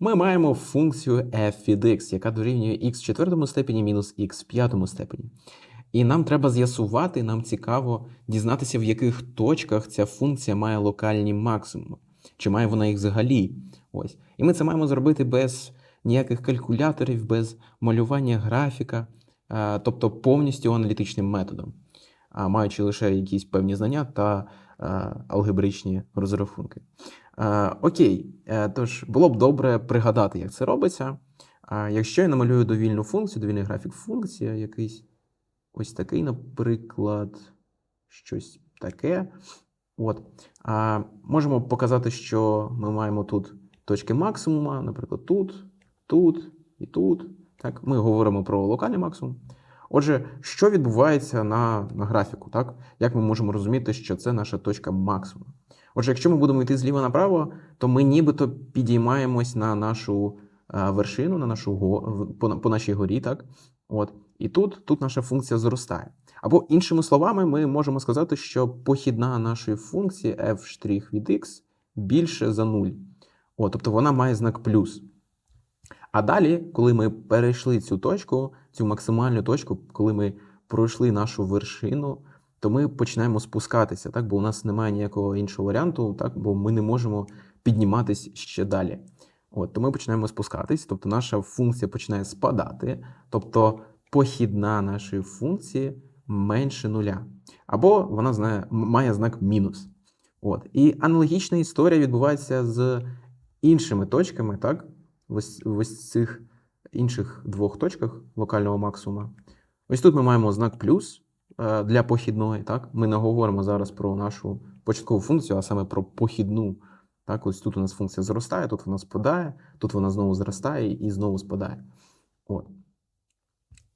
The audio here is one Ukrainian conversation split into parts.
Ми маємо функцію f від x, яка дорівнює x в четвертому степені мінус x в п'ятому степені. І нам треба з'ясувати, нам цікаво дізнатися, в яких точках ця функція має локальні максимуми, чи має вона їх взагалі. Ось. І ми це маємо зробити без ніяких калькуляторів, без малювання графіка, тобто повністю аналітичним методом, маючи лише якісь певні знання та алгебричні розрахунки. Е, Окей, Е, тож було б добре пригадати, як це робиться. Якщо я намалюю довільну функцію, довільний графік функція, якийсь ось такий, наприклад, щось таке. От. Можемо показати, що ми маємо тут точки максимума, наприклад, тут, тут і тут. Так, Ми говоримо про локальний максимум. Отже, що відбувається на, на графіку? Так? Як ми можемо розуміти, що це наша точка максимуму? Отже, якщо ми будемо йти зліва направо, то ми нібито підіймаємось на нашу е, вершину, на нашу го, по, нашій горі, так? От. І тут, тут наша функція зростає. Або іншими словами, ми можемо сказати, що похідна нашої функції f' від x більше за 0. От, тобто вона має знак плюс. А далі, коли ми перейшли цю точку, цю максимальну точку, коли ми пройшли нашу вершину, то ми починаємо спускатися, так? бо у нас немає ніякого іншого варіанту, так? бо ми не можемо підніматись ще далі. От, то ми починаємо спускатись, тобто наша функція починає спадати, тобто похідна нашої функції менше нуля. Або вона знає, має знак мінус. От. І аналогічна історія відбувається з іншими точками, так? Ось, ось цих інших двох точках локального максимума. Ось тут ми маємо знак плюс для похідної. Так? Ми не говоримо зараз про нашу початкову функцію, а саме про похідну. Так? Ось тут у нас функція зростає, тут вона спадає, тут вона знову зростає і знову спадає. От.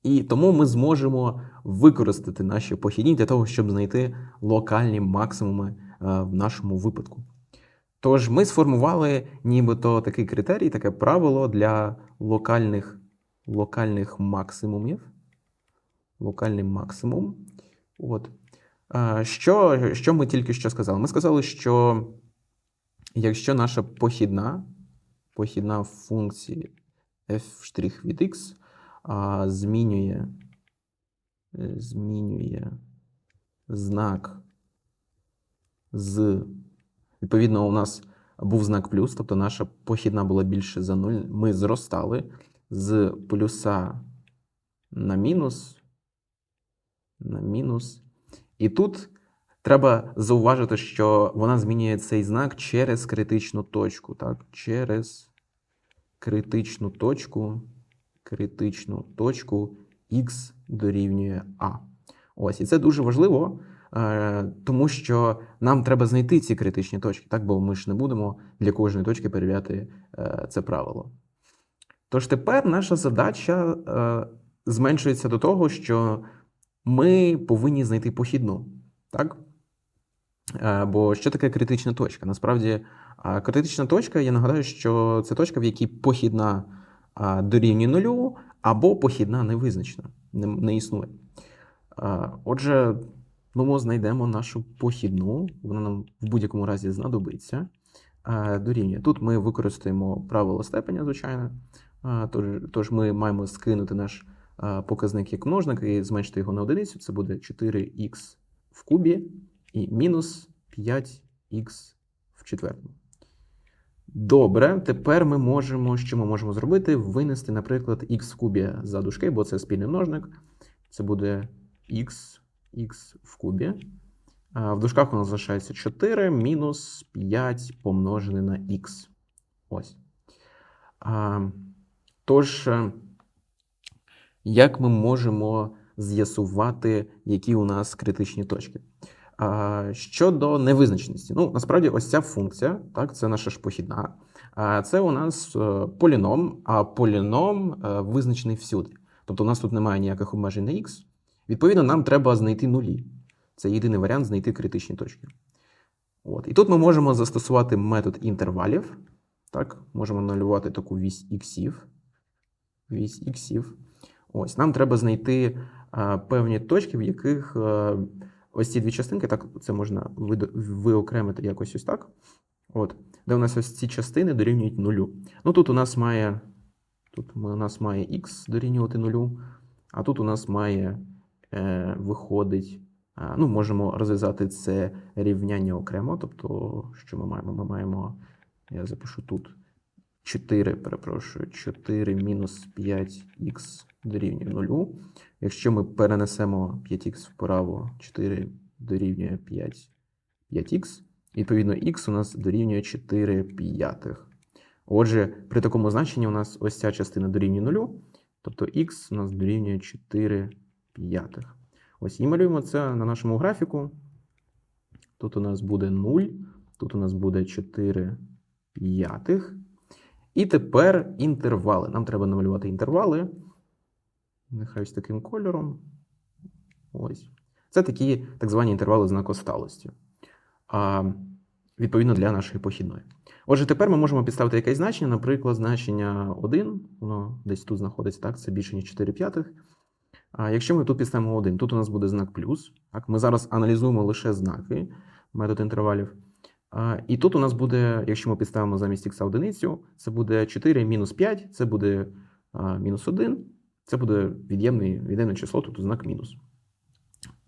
І тому ми зможемо використати наші похідні для того, щоб знайти локальні максимуми е, в нашому випадку. Тож ми сформували нібито такий критерій, таке правило для локальних, локальних максимумів. Локальний максимум. От. Що, що ми тільки що сказали? Ми сказали, що якщо наша похідна, похідна функції f' від x змінює, змінює знак з. Відповідно, у нас був знак плюс, тобто наша похідна була більше за 0. Ми зростали з плюса на мінус. На мінус. І тут треба зауважити, що вона змінює цей знак через критичну точку. Так? Через критичну точку, критичну точку x дорівнює А. Ось, і це дуже важливо, е, тому що нам треба знайти ці критичні точки, так? бо ми ж не будемо для кожної точки перевіряти е, це правило. Тож тепер наша задача е, зменшується до того, що ми повинні знайти похідну. Так? Е, Бо що таке критична точка? Насправді, критична точка, я нагадаю, що це точка, в якій похідна а, дорівнює нулю, або похідна невизначена, не, не існує. Отже, ну, ми знайдемо нашу похідну, вона нам в будь-якому разі знадобиться. Дорівнює. Тут ми використаємо правило степеня, звичайно. Тож, ми маємо скинути наш показник як множник і зменшити його на одиницю. Це буде 4х в кубі і мінус 5х в четвертому. Добре, тепер ми можемо, що ми можемо зробити? Винести, наприклад, х в кубі за дужки, бо це спільний множник. Це буде х, х в кубі. В дужках у нас залишається 4 мінус 5 помножене на х. Ось. Тож, е, як ми можемо з'ясувати, які у нас критичні точки? Щодо невизначеності, ну насправді ось ця функція, так, це наша ж похідна. Це у нас е, поліном, а поліном е, визначений всюди. Тобто у нас тут немає ніяких обмежень на х. Відповідно, нам треба знайти нулі. Це єдиний варіант знайти критичні точки. От. І тут ми можемо застосувати метод інтервалів. Так, можемо аналювати таку вісь іксів. Вісь іксів. Ось, нам треба знайти а, певні точки, в яких а, ось ці дві частинки, так, це можна виокремити якось ось так. От, де у нас ось ці частини дорівнюють нулю. Ну тут у нас має, тут у нас має x дорівнювати нулю, а тут у нас має е, виходить. Ну, можемо розв'язати це рівняння окремо. Тобто, що ми маємо? Ми маємо, я запишу тут 4, перепрошую, 4 мінус 5х дорівнює 0. Якщо ми перенесемо 5х вправо, 4 дорівнює 5, 5х, відповідно, х у нас дорівнює 4 п'ятих. Отже, при такому значенні у нас ось ця частина дорівнює 0, тобто х у нас дорівнює 4 п'ятих. Ось і малюємо це на нашому графіку. Тут у нас буде 0, тут у нас буде 4 п'ятих. І тепер інтервали. Нам треба намалювати інтервали. Нехай ось таким кольором. Ось. Це такі так звані інтервали знакосталості. А, відповідно для нашої похідної. Отже, тепер ми можемо підставити якесь значення, наприклад, значення 1, воно десь тут знаходиться, так, це більше, ніж 4 п'ятих. А якщо ми тут підставимо 1, тут у нас буде знак плюс. Так? Ми зараз аналізуємо лише знаки, метод інтервалів. А, і тут у нас буде, якщо ми підставимо замість х одиницю, це буде 4 мінус 5, це буде мінус 1, це буде від'ємне від'ємне число, тут знак мінус.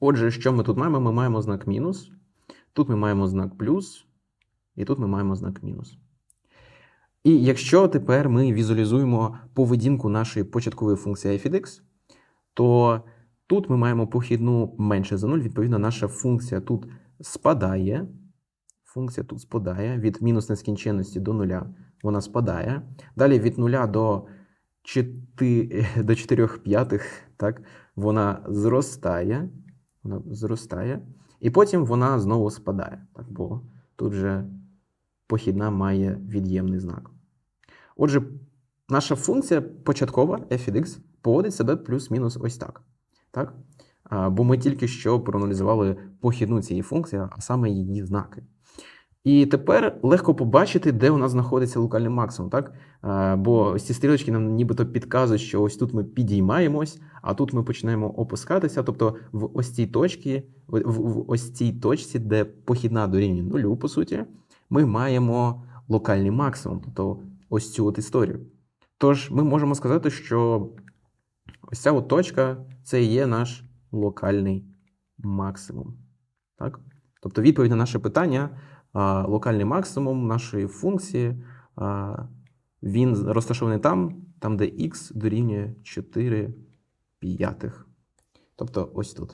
Отже, що ми тут маємо? Ми маємо знак мінус, тут ми маємо знак плюс, і тут ми маємо знак мінус. І якщо тепер ми візуалізуємо поведінку нашої початкової функції f від x, то тут ми маємо похідну менше за 0, відповідно, наша функція тут спадає. Функція тут спадає від мінус нескінченності до нуля, вона спадає. Далі від нуля до 4, до 4 п'ятих, так, вона зростає. Вона зростає. І потім вона знову спадає, так, бо тут же похідна має від'ємний знак. Отже, наша функція початкова f від x поводить себе плюс-мінус ось так. так? Бо ми тільки що проаналізували похідну цієї функції, а саме її знаки. І тепер легко побачити, де у нас знаходиться локальний максимум. так? Бо ось ці стрілочки нам нібито підказують, що ось тут ми підіймаємось, а тут ми починаємо опускатися. Тобто в ось цій точці, в, в, ось цій точці, де похідна дорівнює нулю, по суті, ми маємо локальний максимум, тобто ось цю от історію. Тож ми можемо сказати, що ось ця от точка це є наш локальний максимум. Так? Тобто відповідь на наше питання, локальний максимум нашої функції, він розташований там, там, де х дорівнює 4 п'ятих. Тобто ось тут.